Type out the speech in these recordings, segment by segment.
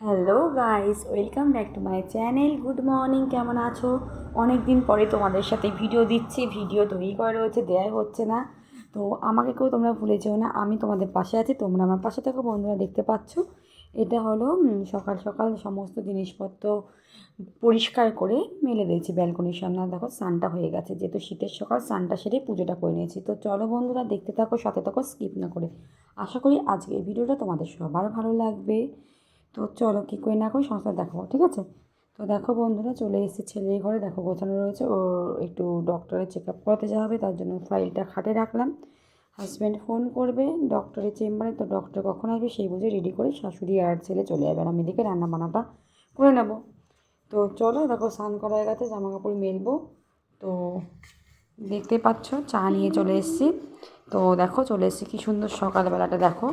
Hello guys, welcome back to my channel. Good morning, কেমন আছো? অনেক দিন পরে তোমাদের সাথে ভিডিও দিচ্ছি, ভিডিও তৈরি করা রয়েছে দেওয়াই হচ্ছে না। তো আমাকে কেউ তোমরা ভুলে যেও না, আমি তোমাদের পাশে আছি, তোমরা আমার পাশে থাকো, বন্ধুরা দেখতে পাচ্ছ। এটা হলো সকাল সকাল সমস্ত জিনিসপত্র পরিষ্কার করে মেলে দিয়েছি ব্যালকনির সামনে। দেখো সানটা হয়ে গেছে, যেহেতু শীতের সকাল সানটা সেরে পুজোটা করে নিয়েছি। তো চলো বন্ধুরা দেখতে থাকো, সাথে থাকো, স্কিপ না করে। আশা করি আজকে এই ভিডিওটা তোমাদের সবার ভালো লাগবে। তো চলো কী করে না করি সমস্ত দেখাবো, ঠিক আছে? তো দেখো বন্ধুরা চলে এসেছে ছেলের ঘরে, দেখো গোছানো রয়েছে, ও একটু ডক্টরের চেক আপ করাতে যাওয়া হবে, তার জন্য ফাইলটা খাটে রাখলাম। হাজব্যান্ড ফোন করবে ডক্টরের চেম্বারে তো ডক্টর কখন আসবে সেই বুঝে রেডি করে শাশুড়ি আর ছেলে চলে যাবে আর আমি এদিকে রান্না বান্নাটা করে নেব। তো চলো দেখো স্নান করা গেছে জামা কাপড় মেলবো। তো দেখতে পাচ্ছ, চা নিয়ে চলে এসেছি। তো দেখো চলে এসেছি, কী সুন্দর সকালবেলাটা দেখো।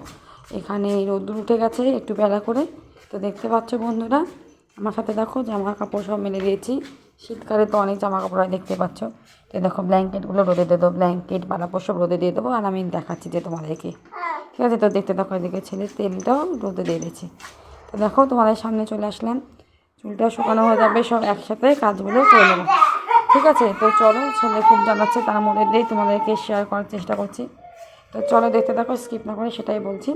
এখানে রোদ্দুর উঠে গেছে একটু বেলা করে। তো দেখতে পাচ্ছ বন্ধুরা, আমার সাথে দেখো জামা কাপড় সব মেলে দিয়েছি। শীতকালে তো অনেক জামা কাপড় দেখতে পাচ্ছ। তো দেখো ব্ল্যাঙ্কেটগুলো রোদে দিয়ে দেবো, ব্ল্যাঙ্কেট বালাপোর সব রোদে দিয়ে দেবো, আর আমি দেখাচ্ছি যে তোমাদেরকে। ঠিক আছে, তো দেখতে দেখো এদিকে ছেলের তেলটাও রোদে দিয়ে দিয়েছি। তো দেখো তোমাদের সামনে চলে আসলাম। চুলটা শুকানো হয়ে যাবে, সব একসাথে কাজগুলো করে নেব। ঠিক আছে, তো চলো ছেলে খুব জানাচ্ছে তার মধ্যে দিয়েই তোমাদেরকে শেয়ার করার চেষ্টা করছি। তো চলো দেখতে দেখো স্কিপ না করে সেটাই বলছি।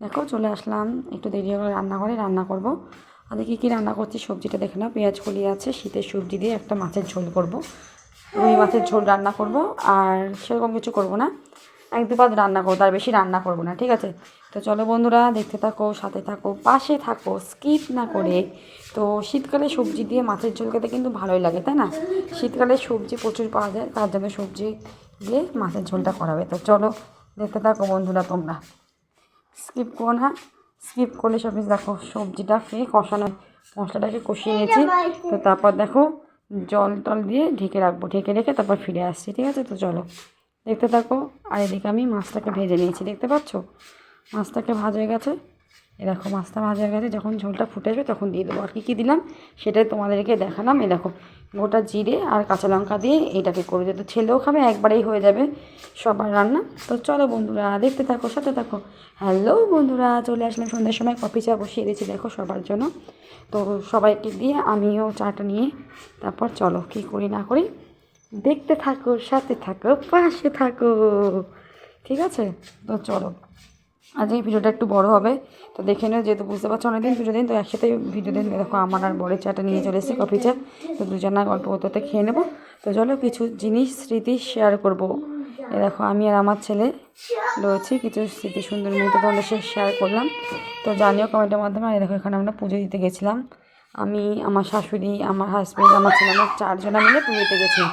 দেখো, চলে আসলাম। একটু দেরি করে রান্নাঘরে, রান্না করব। আর কী কী রান্না করছি, সবজিটা দেখে নাও। পেঁয়াজ কলি আছে, শীতের সবজি দিয়ে একটা মাছের ঝোল করব। রুই মাছের ঝোল রান্না করব, আর সেরকম কিছু করব না। এক দুপাত রান্না করব, তার বেশি রান্না করব না, ঠিক আছে? তো চলো বন্ধুরা, দেখতে থাকো, সাথে থাকো, পাশে থাকো, স্কিপ না করে। তো শীতকালে সবজি দিয়ে মাছের ঝোল খেতে কিন্তু ভালোই লাগে, তাই না? শীতকালে সবজি প্রচুর পাওয়া যায়, তার জন্য সবজি দিয়ে মাছের ঝোলটা করাবে। তো চলো, দেখতে থাকো বন্ধুরা তোমরা। স্কিপ করো না স্কিপ করলে সব দেখো সবজিটা খেয়ে কষানো মশলাটাকে কষিয়ে নিয়েছি। তো তারপর দেখো জল টল দিয়ে ঢেকে রাখব ঢেকে রেখে তারপর ফিরে আসছি ঠিক আছে? তো চলো দেখতে থাকো। আর এদিকে আমি মাছটাকে ভেজে নিয়েছি দেখতে পাচ্ছ? মাছটাকে ভাজ হয়ে গেছে। এ দেখো, মাছটা ভাজা গেছে। যখন ঝোলটা ফুটে আসবে তখন দিয়ে দেবো। আর কী কী দিলাম সেটাই তোমাদেরকে দেখালাম। দেখো, গোটা জিরে আর কাঁচা লঙ্কা দিয়ে এটাকে করে যেত ছেলেও খাবে, একবারেই হয়ে যাবে সবার রান্না। তো চলো বন্ধুরা, দেখতে থাকো, সাথে থাকো। হ্যালো বন্ধুরা, চলে আসলাম সন্ধ্যের সময়। কফি চা বসিয়ে দিয়েছি, দেখো সবার জন্য। তো সবাইকে দিয়ে আমিও চাটা নিয়ে, তারপর চলো কী করি না করি। দেখতে থাকো, সাথে থাকো, পাশে থাকো। ঠিক আছে? তো চলো। আজ এই ভিডিওটা একটু বড় হবে। তো দেখে নিও, যেহেতু বুঝতে পারছ অনেকদিন ভিডিও দিন তো একসাথে ভিডিও দিন দেখো, আমার আর বড়ের চাটা নিয়ে চলে এসেছি কফি চা তো দুজনা গল্প করতে খেয়ে নেব। তো চলো, কিছু জিনিস, স্মৃতি শেয়ার করব। এ দেখো, আমি আর আমার ছেলে রয়েছি। কিছু স্মৃতি সুন্দর মুহূর্ত তোমাদের সাথে শেয়ার করলাম। তো জানিও কমেন্টের মাধ্যমে, আর দেখো, এখানে আমরা পুজো দিতে গেছিলাম। আমি, আমার শাশুড়ি, আমার হাজব্যান্ড আমার ছেলে, আমার চারজনা মিলে পুজো দিতে গেছি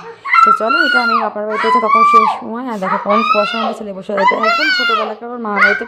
তো চলো, এটা আমি বাপার বাড়িতে তখন সেই সময়। আর দেখো কেমন কুয়াশা মধ্যে ছেলে বসে একদম ছোটোবেলাকার মা বাড়িতে